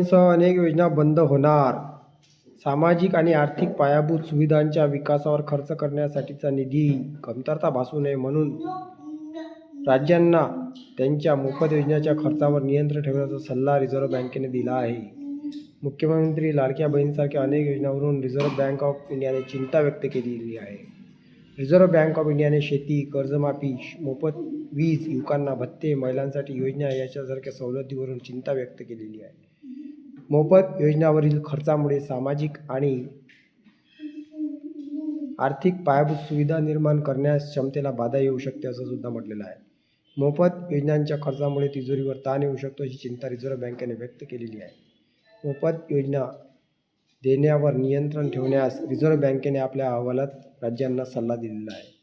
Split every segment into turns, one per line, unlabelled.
सह अनेक योजना बंद होणार. सामाजिक आणि आर्थिक पायाभूत सुविधांच्या विकासावर खर्च करण्यासाठीचा निधी कमतरता भासू नये म्हणून राज्यांना त्यांच्या मोफत योजनेच्या खर्चावर नियंत्रण ठेवण्याचा सल्ला रिझर्व्ह बँकेने दिला आहे. मुख्यमंत्री लाडक्या बहिणीसारख्या अनेक योजनांवरून रिझर्व्ह बँक ऑफ इंडियाने चिंता व्यक्त केलेली आहे. रिझर्व्ह बँक ऑफ इंडियाने शेती कर्जमाफी मोफत वीज युवकांना भत्ते महिलांसाठी योजना याच्यासारख्या सवलतीवरून चिंता व्यक्त केलेली आहे. मोफत योजनावरील खर्चामुळे सामाजिक आणि आर्थिक पायाभूत सुविधा निर्माण करण्यास क्षमतेला बाधा येऊ शकते असं सुद्धा म्हटलेलं आहे. मोफत योजनांच्या खर्चामुळे तिजोरीवर ताण येऊ शकतो अशी चिंता रिझर्व्ह बँकेने व्यक्त केलेली आहे. मोफत योजना देण्यावर नियंत्रण ठेवण्यास रिझर्व्ह बँकेने आपल्या अहवालात राज्यांना सल्ला दिलेला आहे.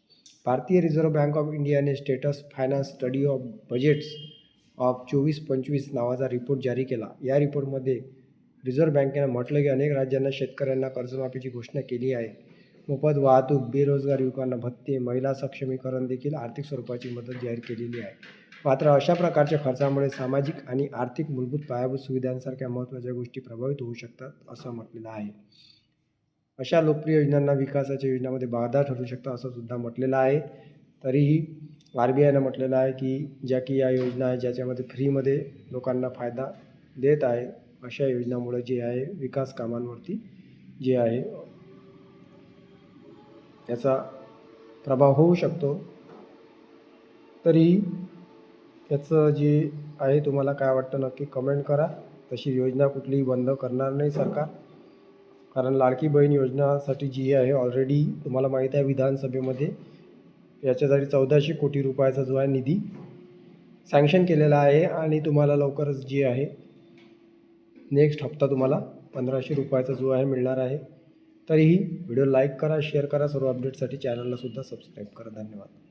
भारतीय रिझर्व्ह बँक ऑफ इंडियाने states finance study of budgets of चोवीस पंचवीस नावाचा रिपोर्ट जारी केला. या रिपोर्टमध्ये रिझर्व्ह बँकेनं म्हटलं की अनेक राज्यांना शेतकऱ्यांना कर्जमाफीची घोषणा केली आहे. मोफत वाहतूक बेरोजगार युवकांना भत्ते महिला सक्षमीकरण देखील आर्थिक स्वरूपाची मदत जाहीर केलेली आहे. मात्र अशा प्रकारच्या खर्चामुळे सामाजिक आणि आर्थिक मूलभूत पायाभूत सुविधांसारख्या महत्त्वाच्या गोष्टी प्रभावित होऊ शकतात असं म्हटलेलं आहे. अशा लोकप्रिय योजनांना विकासाच्या योजनामध्ये बाधा ठरू शकतात असं सुद्धा म्हटलेलं आहे. तरीही आर बी आयनं म्हटलेलं आहे की ज्या की या योजना आहे ज्याच्यामध्ये फ्रीमध्ये लोकांना फायदा देत आहे अशा योजनामुळे जे आहे विकास कामांवरती जे आहे त्याचा प्रभाव होऊ शकतो. तरी त्याचं जे आहे तुम्हाला काय वाटतं नक्की कमेंट करा. तशी योजना कुठलीही बंद करणार नाही सरकार. कारण लाडकी बहीण योजनासाठी जी आहे ऑलरेडी तुम्हाला माहीत आहे विधानसभेमध्ये याच्यासाठी चौदाशे कोटी रुपयाचा जो आहे निधी सँक्शन केलेला आहे आणि तुम्हाला लवकरच जे आहे नेक्स्ट हप्ता तुम्हाला पंधराशे रुपयाचा जो आहे मिळणार आहे. तरीही व्हिडिओ लाईक करा शेअर करा सर्व अपडेटसाठी चॅनलला सुद्धा सबस्क्राईब करा. धन्यवाद.